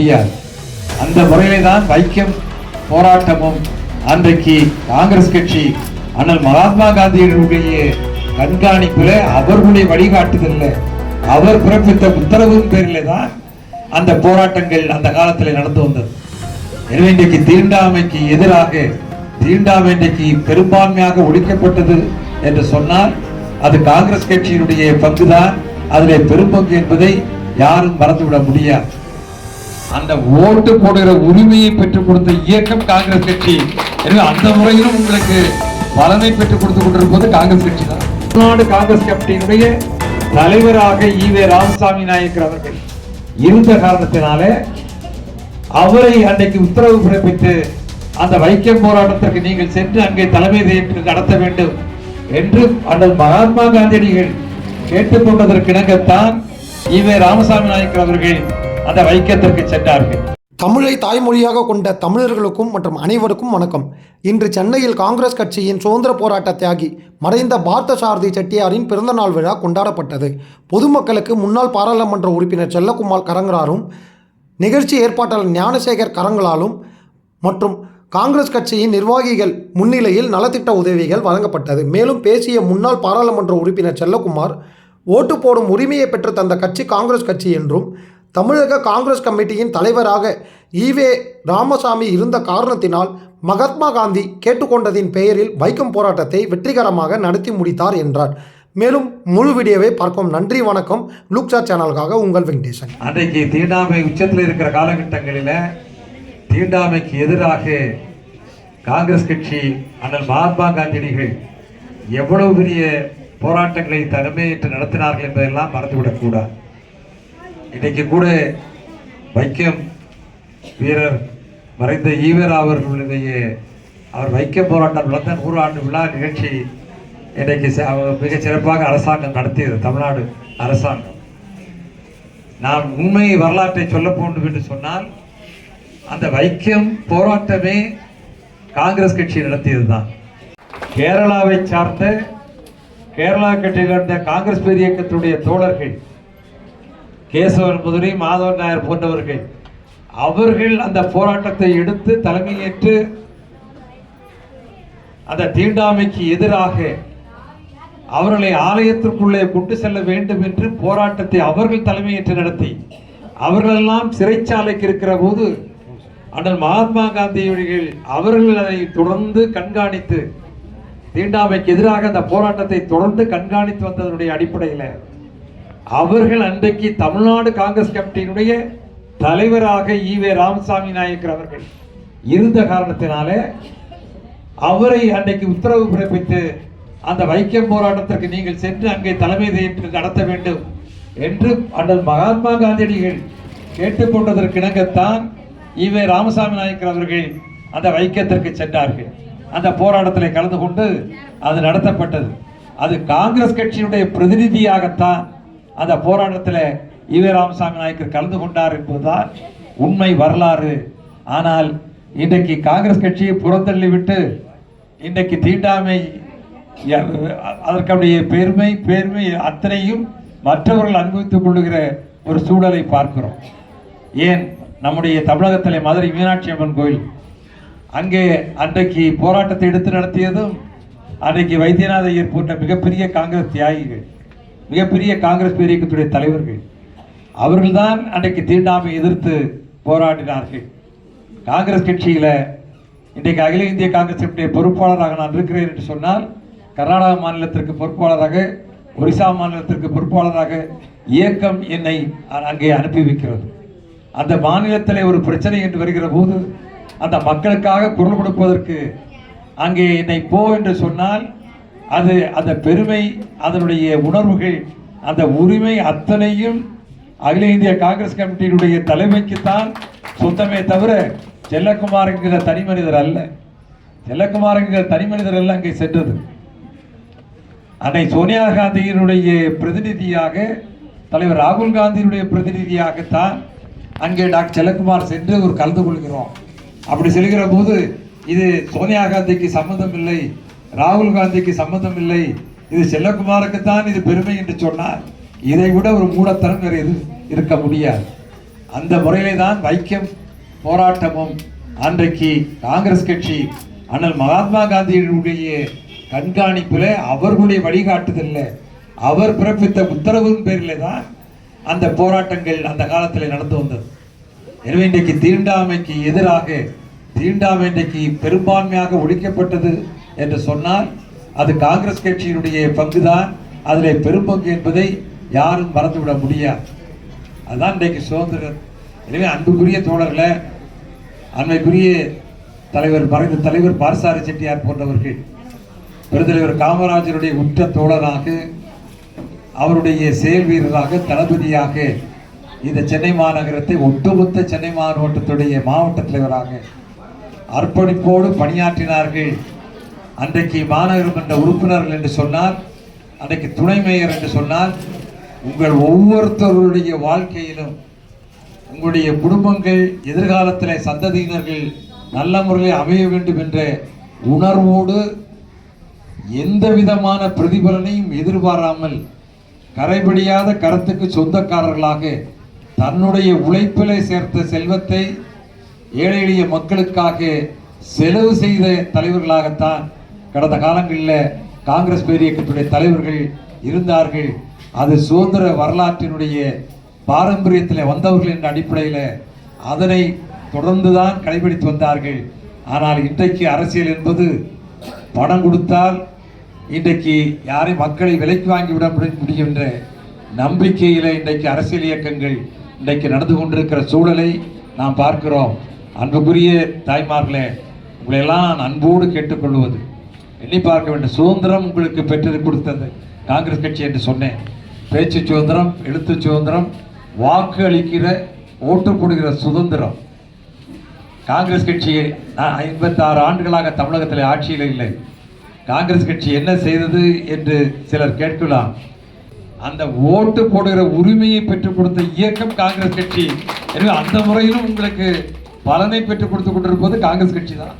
முடியாது. அந்த முறையிலே தான் வைக்கம் போராட்டமும் அன்றைக்கு காங்கிரஸ் கட்சி ஆனால் மகாத்மா காந்தியினுடைய கண்காணிப்புல அவர்களுடைய வழிகாட்டுதல்ல அவர் பிறப்பித்த உத்தரவின் பேரிலே தான் அந்த போராட்டங்கள் அந்த காலத்தில் நடந்து வந்தது. எனவே இன்றைக்கு தீண்டாமைக்கு எதிராக தீண்டாமை இன்றைக்கு பெரும்பான்மையாக ஒழிக்கப்பட்டது என்று சொன்னால் அது காங்கிரஸ் கட்சியினுடைய பங்குதான். அதிலே பெரும்பங்கு என்பதை யாரும் மறந்துவிட முடியாது. அந்த ஓட்டு போடுகிற உரிமையை பெற்றுக் கொடுத்த இயக்கம் காங்கிரஸ் கட்சி. எனவே அந்த முறையிலும் உங்களுக்கு பலனை பெற்றுக் கொடுத்து கொண்டிருப்பது காங்கிரஸ் கட்சி தான். தமிழ்நாடு காங்கிரஸ் கமிட்டியினுடைய தலைவராக ஈவே ராமசாமி நாயக்கர் அவர்கள் இருந்த காரணத்தினாலே அவரை அன்றைக்கு உத்தரவு பிறப்பித்து அந்த வைக்கம் போராட்டத்திற்கு நீங்கள் சென்று அங்கே தலைமை ஏற்று நடத்த வேண்டும் என்று அண்ணல் மகாத்மா காந்தியடிகள் கேட்டுக்கொண்டதற்கிணங்கத்தான் ஈவே ராமசாமி நாயக்கர் அவர்கள் அந்த வைக்கத்திற்கு சென்றார்கள். தமிழை தாய்மொழியாக கொண்ட தமிழர்களுக்கும் மற்றும் அனைவருக்கும் வணக்கம். இன்று சென்னையில் காங்கிரஸ் கட்சியின் சுதந்திர போராட்ட தியாகி மறைந்த பார்த்த சாரதி செட்டியாரின் பிறந்தநாள் விழா கொண்டாடப்பட்டது. பொதுமக்களுக்கு முன்னாள் பாராளுமன்ற உறுப்பினர் செல்லக்குமார் கரங்கராரும் நிகழ்ச்சி ஏற்பாட்டாளர் ஞானசேகர் கரங்களாலும் மற்றும் காங்கிரஸ் கட்சியின் நிர்வாகிகள் முன்னிலையில் நலத்திட்ட உதவிகள் வழங்கப்பட்டது. மேலும் பேசிய முன்னாள் பாராளுமன்ற உறுப்பினர் செல்லக்குமார் ஓட்டு போடும் உரிமையை பெற்று தந்த கட்சி காங்கிரஸ் கட்சி என்றும் தமிழக காங்கிரஸ் கமிட்டியின் தலைவராக ஈவே ராமசாமி இருந்த காரணத்தினால் மகாத்மா காந்தி கேட்டுக்கொண்டதின் பெயரில் வைக்கம் போராட்டத்தை வெற்றிகரமாக நடத்தி முடித்தார் என்றார். மேலும் முழு வீடியோவை பார்க்கும் நன்றி வணக்கம். லூக்சா சேனலுக்காக உங்கள் வெங்கடேசன். அன்றைக்கு தீண்டாமை உச்சத்தில் இருக்கிற காலகட்டங்களில் தீண்டாமைக்கு எதிராக காங்கிரஸ் கட்சி அண்ணல் மகாத்மா காந்தியடிகள் எவ்வளவு பெரிய போராட்டங்களை தலைமையேற்று நடத்தினார்கள் என்பதெல்லாம் மறந்துவிடக்கூடாது. இன்றைக்கு கூட வைக்கம் வீரர் மறைந்த ஈவர் அவர்களுடைய அவர் வைக்கம் போராட்டம் நடந்த நூறு ஆண்டு விழா நிகழ்ச்சி இன்றைக்கு ச- மிகச் சிறப்பாக அரசாங்கம் நடத்தியது தமிழ்நாடு அரசாங்கம். நாம் உண்மை வரலாற்றை சொல்ல வேண்டும் என்று சொன்னால் அந்த வைக்கம் போராட்டமே காங்கிரஸ் கட்சி நடத்தியதுதான். கேரளாவை சார்ந்த கேரளா கட்சியில் இருந்த காங்கிரஸ் பேரியக்கத்துடைய தோழர்கள் கேசவன் குதிரை மாதவன் நாயர் போன்றவர்கள். அவர்கள் அந்த போராட்டத்தை எடுத்து தலைமையேற்று அந்த தீண்டாமைக்கு எதிராக அவர்களை ஆலயத்திற்குள்ளே கொண்டு செல்ல வேண்டும் என்று போராட்டத்தை அவர்கள் தலைமையேற்று நடத்தி அவர்களெல்லாம் சிறைச்சாலைக்கு இருக்கிற போது அண்ணல் மகாத்மா காந்தியடிகள் அவர்கள் அதை தொடர்ந்து கண்காணித்து தீண்டாமைக்கு எதிராக அந்த போராட்டத்தை தொடர்ந்து கண்காணித்து வந்ததனுடைய அடிப்படையில் அவர்கள் அன்றைக்கு தமிழ்நாடு காங்கிரஸ் கமிட்டியினுடைய தலைவராக ஈவே ராமசாமி நாயக்கர் அவர்கள் இருந்த காரணத்தினாலே அவரை அன்றைக்கு உத்தரவு பிறப்பித்து அந்த வைக்கம் போராட்டத்திற்கு நீங்கள் சென்று அங்கே தலைமை ஏற்று நடத்த வேண்டும் என்று அண்ணன் மகாத்மா காந்தியடிகள் கேட்டுக்கொண்டதற்கிணங்கத்தான் ஈவே ராமசாமி நாயக்கர் அவர்கள் அந்த வைக்கத்திற்கு சென்றார்கள். அந்த போராட்டத்தில் கலந்து கொண்டு அது நடத்தப்பட்டது. அது காங்கிரஸ் கட்சியினுடைய பிரதிநிதியாகத்தான் அந்த போராட்டத்தில் ஈவே ராமசாமி நாயக்கர் கலந்து கொண்டார் என்பதுதான் உண்மை வரலாறு. ஆனால் இன்றைக்கு காங்கிரஸ் கட்சியை புறந்தள்ளி விட்டு இன்றைக்கு தீண்டாமை அதற்குடைய பெருமை பெருமை அத்தனையும் மற்றவர்கள் அனுபவித்துக் கொள்ளுகிற ஒரு சூழலை பார்க்கிறோம். ஏன்? நம்முடைய தமிழகத்தில் மதுரை மீனாட்சி அம்மன் கோயில். அங்கே அன்றைக்கு போராட்டத்தை எடுத்து நடத்தியதும் அன்றைக்கு வைத்தியநாத ஐயர் போன்ற மிகப்பெரிய காங்கிரஸ் தியாகிகள் மிகப்பெரிய காங்கிரஸ் பேரியக்கத்துடைய தலைவர்கள் அவர்கள்தான் அன்றைக்கு தீண்டாமை எதிர்த்து போராடினார்கள். காங்கிரஸ் கட்சியில் இன்றைக்கு அகில இந்திய காங்கிரஸ் பொறுப்பாளராக நான் இருக்கிறேன் என்று சொன்னால் கர்நாடக மாநிலத்திற்கு பொறுப்பாளராக ஒரிசா மாநிலத்திற்கு பொறுப்பாளராக இயக்கம் என்னை அங்கே அனுப்பி வைக்கிறது. அந்த மாநிலத்தில் ஒரு பிரச்சனை என்று வருகிற போது அந்த மக்களுக்காக குரல் கொடுப்பதற்கு அங்கே என்னை போ என்று சொன்னால் அது அந்த பெருமை அதனுடைய உணர்வுகள் அந்த உரிமை அத்தனையும் அகில இந்திய காங்கிரஸ் கமிட்டியினுடைய தலைமைக்குத்தான் சொந்தமே தவிர செல்லக்குமார் என்கிற தனி மனிதர் அல்ல. செல்லக்குமார் என்கிற தனி மனிதர் அல்ல அங்கே சென்றது. அன்னை சோனியா காந்தியினுடைய பிரதிநிதியாக தலைவர் ராகுல் காந்தியினுடைய பிரதிநிதியாகத்தான் அங்கே டாக்டர் செல்லக்குமார் சென்று ஒரு கலந்து கொள்கிறோம். அப்படி செல்கிற போது இது சோனியா காந்திக்கு சம்மந்தம் இல்லை. ராகுல் காந்திக்கு சம்மந்தம் இல்லை இது செல்லகுமாருக்குத்தான் இது பெருமை என்று சொன்னார். இதை விட ஒரு மூடத்தனம் வேறு எது இருக்க முடியாது. அந்த முறையிலே தான் வைக்கம் போராட்டமும் அன்றைக்கு காங்கிரஸ் கட்சி அண்ணல் மகாத்மா காந்தியினுடைய கண்காணிப்பில் அவர்களுடைய வழிகாட்டுதலில் அவர் பிறப்பித்த உத்தரவின் பேரில் தான் அந்த போராட்டங்கள் அந்த காலத்தில் நடந்து வந்தது. எனவே இன்றைக்கு தீண்டாமைக்கு எதிராக தீண்டாமை இன்றைக்கு பெரும்பான்மையாக ஒழிக்கப்பட்டது என்று சொன்னால் அது காங்கிரஸ் கட்சியினுடைய பங்குதான். அதில் பெரும்பங்கு என்பதை யாரும் மறந்துவிட முடியாது. அதுதான் இன்றைக்கு சுதந்திரம். எனவே அன்புக்குரிய தோழர்களே அண்மைக்குரிய தலைவர் மறைந்த தலைவர் பாரசாரி செட்டியார் போன்றவர்கள் பெருந்தலைவர் காமராஜருடைய உற்ற தோழராக அவருடைய செயல் வீரராக தளபதியாக இந்த சென்னை மாநகரத்தை ஒட்டுமொத்த சென்னை மாவட்டத்துடைய மாவட்ட தலைவராக அர்ப்பணிப்போடு பணியாற்றினார்கள். அன்றைக்கு மாநகரமன்ற உறுப்பினர்கள் என்று சொன்னால் அன்றைக்கு துணை மேயர் என்று சொன்னால் உங்கள் ஒவ்வொருத்தருடைய வாழ்க்கையிலும் உங்களுடைய குடும்பங்கள் எதிர்காலத்தில் சந்ததியினர்கள் நல்ல முறையில் அமைய வேண்டும் என்ற உணர்வோடு எந்த விதமான பிரதிபலனையும் எதிர்பாராமல் கரைபிடியாத கருத்துக்கு சொந்தக்காரர்களாக தன்னுடைய உழைப்பிலே சேர்த்த செல்வத்தை ஏழை எளிய மக்களுக்காக செலவு செய்த தலைவர்களாகத்தான் கடந்த காலங்களில் காங்கிரஸ் பேரியக்கத்துடைய தலைவர்கள் இருந்தார்கள். அது சுதந்திர வரலாற்றினுடைய பாரம்பரியத்தில் வந்தவர்கள் என்ற அடிப்படையில் அதனை தொடர்ந்து தான் கடைபிடித்து வந்தார்கள். ஆனால் இன்றைக்கு அரசியல் என்பது பணம் கொடுத்தால் இன்றைக்கு யாரை மக்களை விலைக்கு வாங்கிவிட முடி- முடியும் என்ற நம்பிக்கையில் இன்றைக்கு அரசியல் இயக்கங்கள் இன்றைக்கு நடந்து கொண்டிருக்கிற சூழலை நாம் பார்க்கிறோம். அன்புக்குரிய தாய்மார்களே உங்களையெல்லாம் நான் அன்போடு கேட்டுக்கொள்வது. எண்ணி பார்க்க வேண்டும் சுதந்திரம் உங்களுக்கு பெற்று கொடுத்தது. காங்கிரஸ் கட்சி என்று சொன்னேன். பேச்சு சுதந்திரம் எழுத்து சுதந்திரம் வாக்கு அளிக்கிற ஓட்டு போடுகிற சுதந்திரம். காங்கிரஸ் கட்சி ஐம்பத்தாறு ஆண்டுகளாக தமிழகத்தில் ஆட்சியில் இல்லை. காங்கிரஸ் கட்சி என்ன செய்தது என்று சிலர் கேட்கலாம். அந்த ஓட்டு போடுகிற உரிமையை பெற்றுக் கொடுத்த இயக்கம் காங்கிரஸ் கட்சி. எனவே அந்த முறையிலும் உங்களுக்கு பலனை பெற்றுக் கொடுத்து கொண்டிருப்பது காங்கிரஸ் கட்சி தான்.